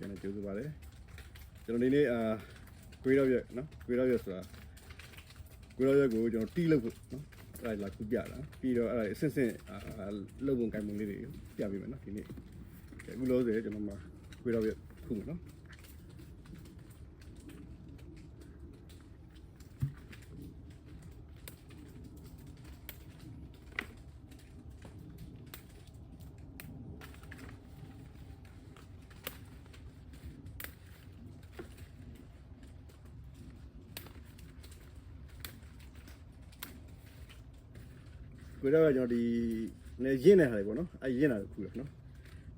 တင်ပြန်ကျေးဇူးပါတယ်ကျွန်တော်ဒီနေ့အာကွေးတော့ရက်နော်ကွေးတော့ရက်ဆိုတာကွေးတော့ရက်ကိုကျွန်တော်တီးလို့နော်အဲ့ဒါလာခုပြတာပြီးတော့အဲ့ဒါအဆင့်ဆင့်လုံပုံကိုင်ပုံလေးတွေပြပေးမယ်နော်ဒီနေ့အခုလို့ဆိုရင်ကျွန်တော်မှာကွေးတော့ရက်ခုမယ်နော် ကိုတော့ကျွန်တော်ဒီနေရင့်နေတာလေပေါ့နော်အဲရင့်တာခုရနော်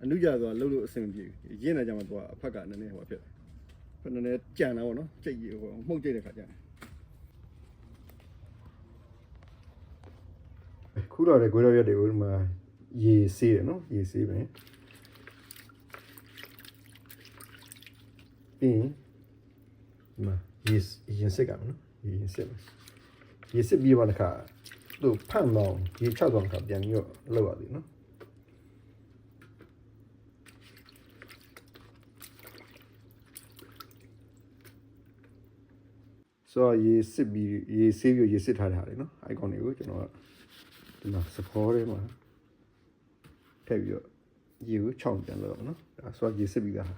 အနုကြဆိုတာလှုပ်လို့အဆင်မပြေဘူးရင့်နေကြမှာတော့အဖက်ကနည်းနည်းဟိုဖြစ်တယ်ဖက်နည်းနည်းကြံတာပေါ့နော်ကြိတ်ဟိုမှုတ်ကြိတ်တဲ့ခါကျရင်ခုတော့လေကိုတော့ရက်တွေကိုဒီမှာရေဆေးတယ်နော်ရေဆေးပဲပြီးရင်ဒီမှာရေရင်စစ်ကမယ်နော်ရေရင်စစ်မယ်ရေစစ်ပြီးတော့တစ်ခါ သူ့ဖန့်တော့ရေချတော့တစ်ခါပြန်ပြီးတော့လောက်ရသည်နော်ဆိုတော့ရေစစ်ပြီးရေဆေးပြီးရေစစ်ထားတဲ့ဟာလေနော်အိုင်ကွန်တွေကိုကျွန်တော်ကဒီမှာစပေါ်ထဲမှာထည့်ပြီးတော့ရေကိုခြောက်ပြန်လောက်အောင်နော်ဒါဆိုတော့ရေစစ်ပြီးသားဟာ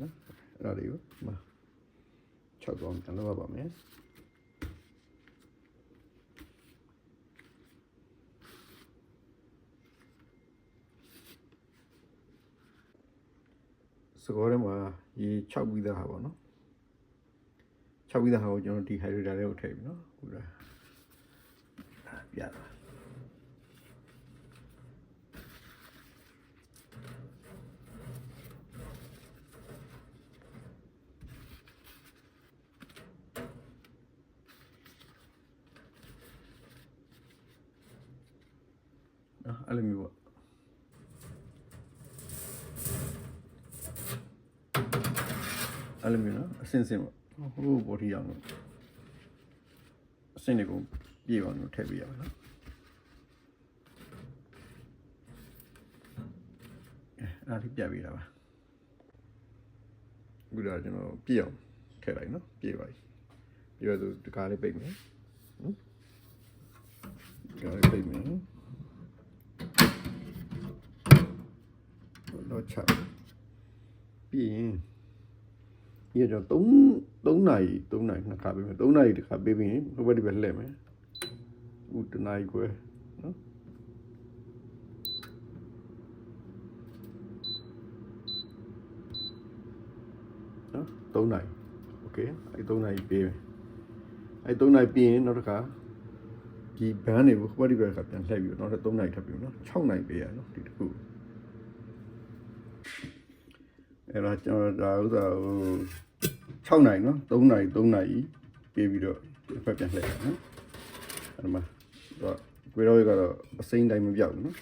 နော်အဲ့ဒါတွေကိုဒီမှာခြောက်တော့ပြန်လောက်ရပါမယ် စကောထဲမှာရေ6ပြီးသားဟာပေါ့နော်6ပြီးသားဟာကိုကျွန်တော်ဒီဟိုက်ဒရတာလေးကိုထည့်ပြီနော်ဟုတ်လားပြတာနော်အဲ့လိုမျိုးပေါ့ အဲ့လိုမျိုးနော်အစင်စင်ပေါ့ဟိုးဘော်ဒီအောင်လို့အစင်တွေကိုပြေအောင်လို့ထည့်ပေးရမယ်နော်အဲအဲ့ဒါလေးပြပေးတာပါအခုတော့ကျွန်တော်ပြေအောင်ထည့်လိုက်နော်ပြေပါပြီပြေတော့ဒီကားလေးပိတ်မယ်နော်ဒီကားလေးပိတ်မယ်တော့ချပြီးရင် ဒီကတော့3 3နာရီ3နာရီနှစ်ခါပေးမယ်3နာရီတစ်ခါပေးပြီးရင်ဟိုဘက်ဒီဘက်လှည့်မယ်ဥတနာရီခွဲနော်နော်3နာရီโอเคအဲ3နာရီပေးမယ်အဲ3နာရီပြီးရင်နောက်တစ်ခါဒီဘန်းတွေကိုဟိုဘက်ဒီဘက်ကပြန်လှည့်ပြီးတော့နောက်ထပ်3နာရီထပ်ပြီးနော်6နာရီပေးရနော်ဒီတစ်ခု အဲ့တော့ကျွန်တော်ဒါဥစ္စာဟို 6နိုင်နော်3နိုင်3နိုင်ပြေးပြီးတော့တစ်ဖက်ပြန်လှည့်ရနော်အဲ့မှာတော့ကွေတော့ကတော့အစိမ့်တိုင်းမပြောက်ဘူးနော်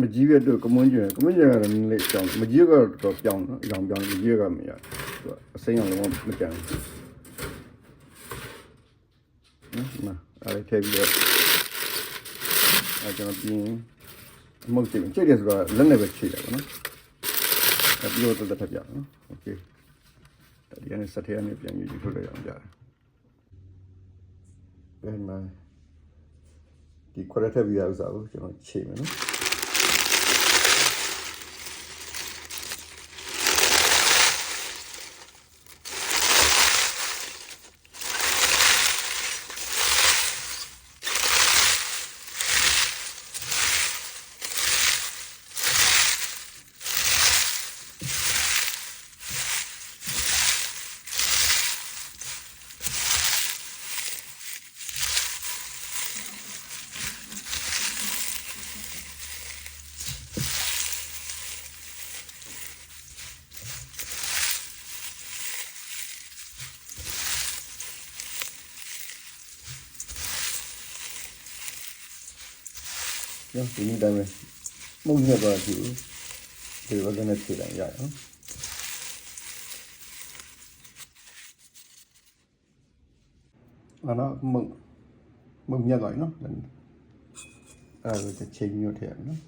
မကြီးရတော့ကမွန်းကျင်ကမွန်းကျင်ကတော့နည်းလေးကြောင်းမကြီးကတော့တော်တော်ပြောင်းနော်အကြောင်းပြောင်းမကြီးကမရသူအစိမ့်အောင်လုံးဝမကြံဘူးနော်မအဲ့ဒါထည့်ပြီးတော့အဲ့ကျွန်တော်ပြင်အမုတ်ချိန်ချိန်တယ်ဆိုတော့လက်နဲ့ပဲချိန်တယ်ပေါ့နော်အဲ့ ပြီးတော့တက်တက်ထပ်ပြနော် okay ဒီကနေစက်ထဲကနေပြန်ယူယူထုတ်လိုက်အောင်ကြတယ်ပြန်မှာဒီခွရက်ထပ်ပြီးရဥစားကိုကျွန်တော်ချိန်မယ်နော် နော်ဒီနေ့တိုင်းပဲမုံညက်သွားကြည့်ဒီဘက်ကနေချိန်လိုက်ရအောင်အဲ့တော့မုံမုံညက်သွားပြီနော်အဲ့ဒါကိုချိန်မျိုးထည့်ရမယ်နော်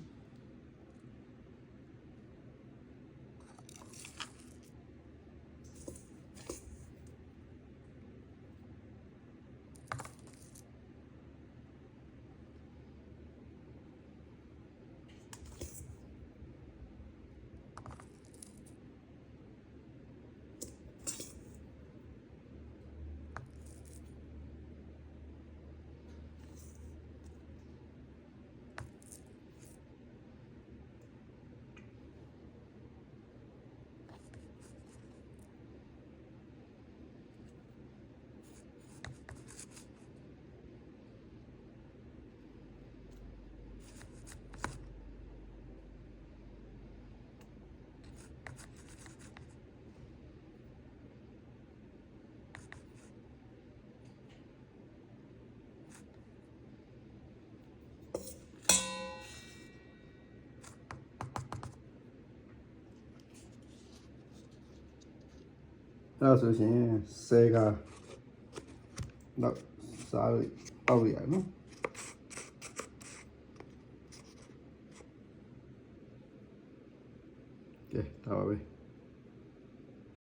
အဲ့ဒါဆိုရှင်ဆဲကားတော့စားလို့ပေါက်ရရနော်ကဲဒါပါပဲ